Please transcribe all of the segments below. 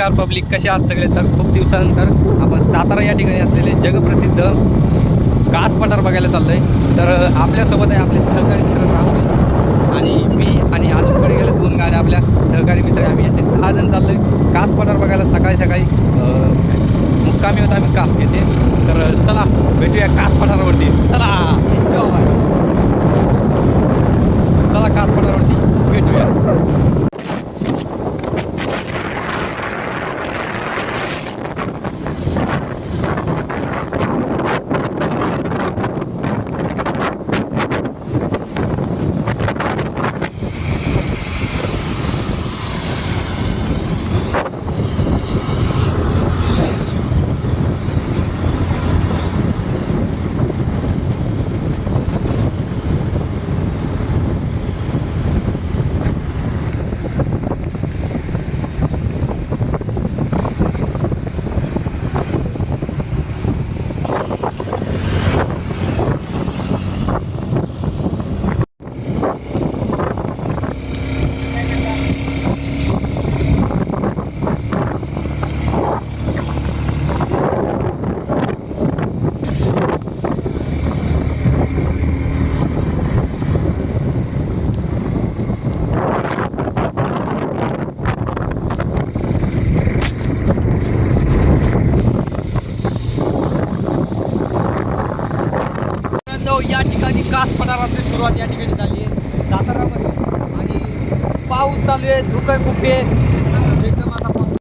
नमस्कार पब्लिक कसे आहात सगळे? तर खूप दिवसानंतर आपण सातारा या ठिकाणी असलेले जगप्रसिद्ध कास पठार बघायला चाललो आहे तर आपल्यासोबत आहे आपले सहकारी मित्र राहुल आणि मी आणि अजूनकडे गेले दोन गाड्या आपल्या सहकारी मित्र आहे. आम्ही असे सहा जण चाललो आहे कास पठार बघायला सकाळी सकाळी अं, मुक्कामी होता आम्ही कास घेते तर चला भेटूया कास पठारावरती चला enjoy. चला कास पठारावरती भेटूया मित्रांनो या ठिकाणी कास पठाराची सुरुवात या ठिकाणी झाली आहे. सातारामध्ये. आणि पाऊस चालू आहे धुकं कुठे आहे एकदम आता पाऊस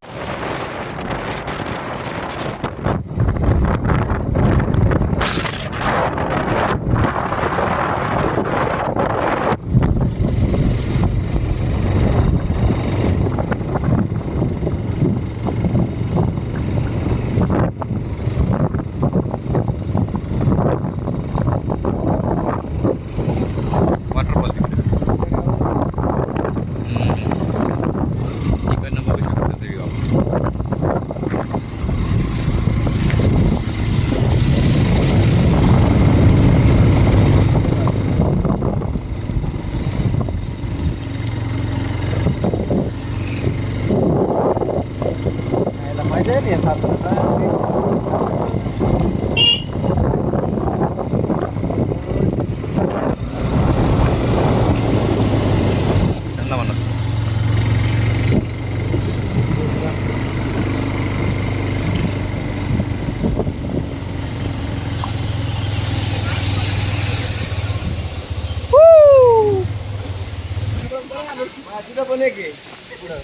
वॉटरफॉल तिकडे इकडनं बघू शकतो तरी आपण मजा येते त्यांना म्हणा तिथं पण एक आहे पुढं.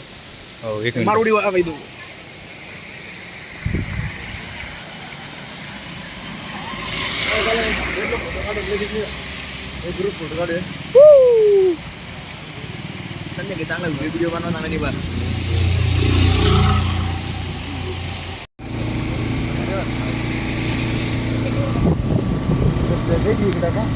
grup foto kali ya. Kan kita lagi video ini, Pak? Jadi kita kan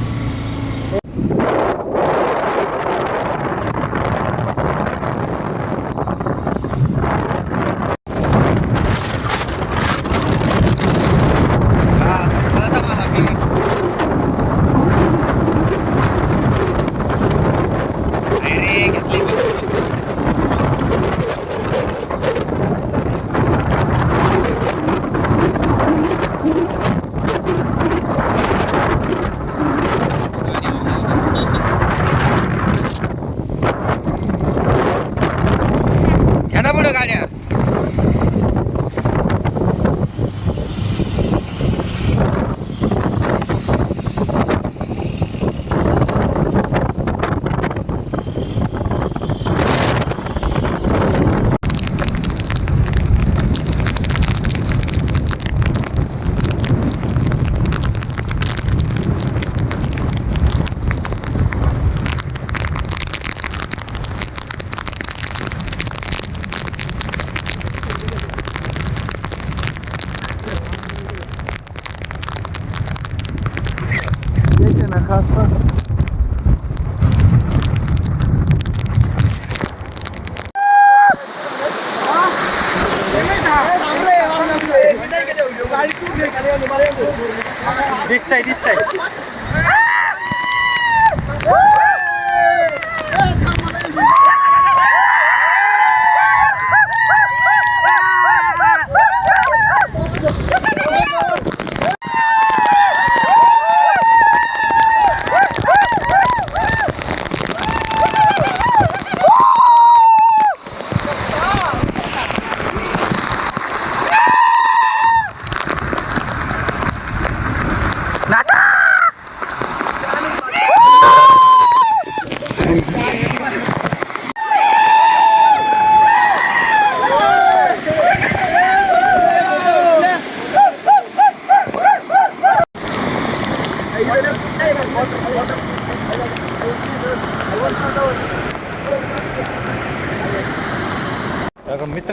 दिसतंय दिसतंय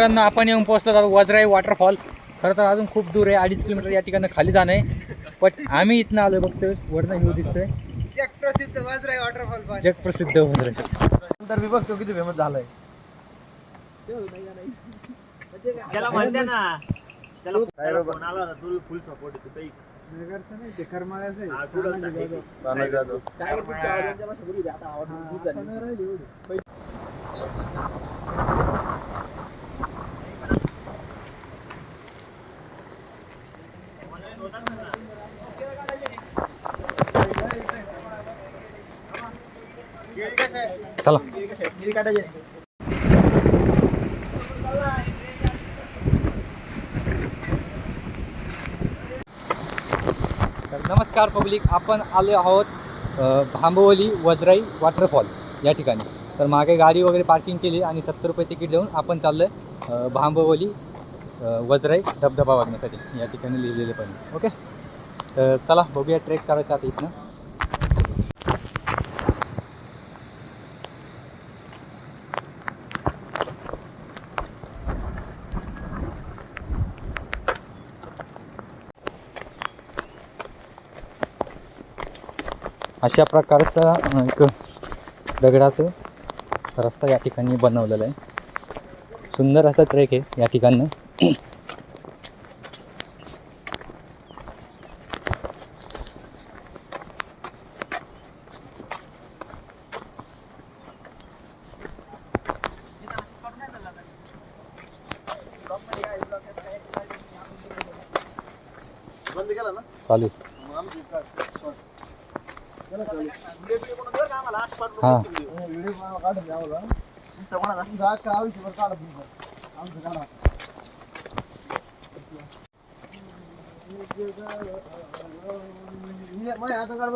मित्रांनो आपण येऊन पोहोचलो आहोत वजराई वॉटरफॉल खरं तर अजून खूप दूर आहे अडीच किलोमीटर या ठिकाणी खाली जाणं आहे. पण आम्ही इथनं आलोय बघतोय वरनं व्ह्यू दिसतोय. जग प्रसिद्ध वाजराय वॉटरफॉल जग प्रसिद्ध वजराई. नंतर मी बघतो किती फेमस झालाय. त्याला म्हणते ना त्याला तुला फुल सपोर्ट काही कुठं चला. नमस्कार पब्लिक आपण आलो आहोत भांबवली वजराई वॉटरफॉल या ठिकाणी. तर मागे गाडी वगैरे पार्किंग केली आणि सत्तर रुपये तिकीट देऊन आपण चाललो आहे भांबवली वज्राई वजराई धबधबा बघण्यासाठी या ठिकाणी लिहिलेले पण. ओके? तर चला बघूया ट्रेक करायचा आता इथनं. अशा प्रकारचा एक दगडाचं रस्ता या ठिकाणी बनवलेला आहे. सुंदर असा ट्रेक आहे या ठिकाणं चालू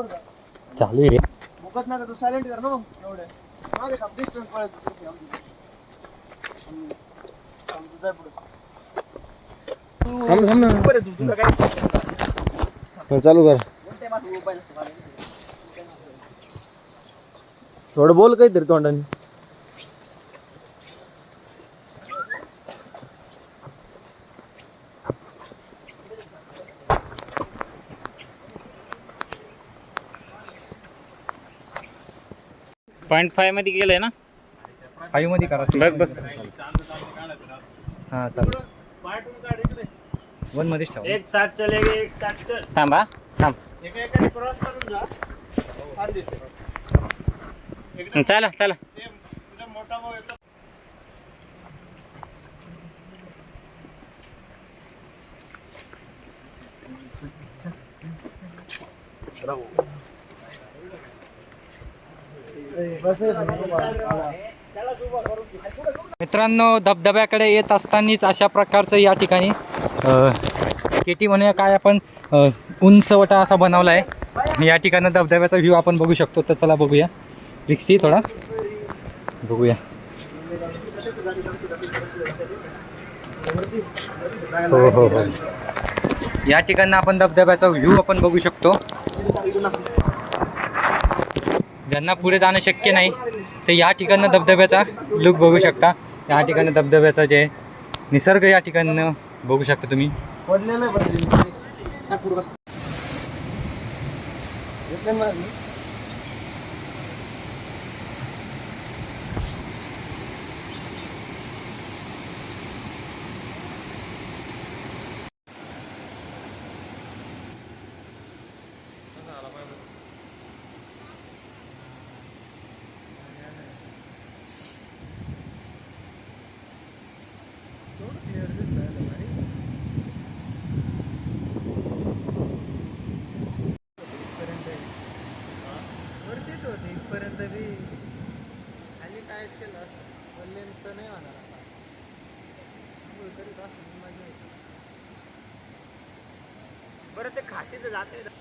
का. चालू आहे रे मुकत नका तू सायलेंट कर ना एवढे मागे थांब डिस्टन्स. आम्ही- आमचं जाय पुढं. बरं तू, तुझं काय? चालू कर कोणत्या मागे उभा आहेस तू? थोडं बोल काहीतरी तोंडाने. पॉईंट फायमध्ये गेलंय ना? फाईव्हमध्ये करा. बघ बघ. हां चालू वनमध्येच ठेवा. एक साथ चलेगे एक साथ चल थांबा थांब. एका एकाने क्रॉस करून जा. चला चला. मित्रांनो धबधब्याकडे येत असतानाच अशा प्रकारचं या ठिकाणी केटी म्हणूया काय आपण उंचवटा असा बनवला आहे या ठिकाणी धबधब्याचा व्ह्यू आपण बघू शकतो तर चला बघूया. रिक्सी थोडा. बघूया. हो हो हो. या ठिकाणी आपण धबधब्याचा व्ह्यू आपण बघू शकतो. ज्यांना पुढे जाणं शक्य नाही ते या ठिकाणं धबधब्याचा लुक बघू शकता. या ठिकाणी धबधब्याचा जे निसर्ग या ठिकाणनं बघू शकता तुम्ही. ते खाते तर जाते.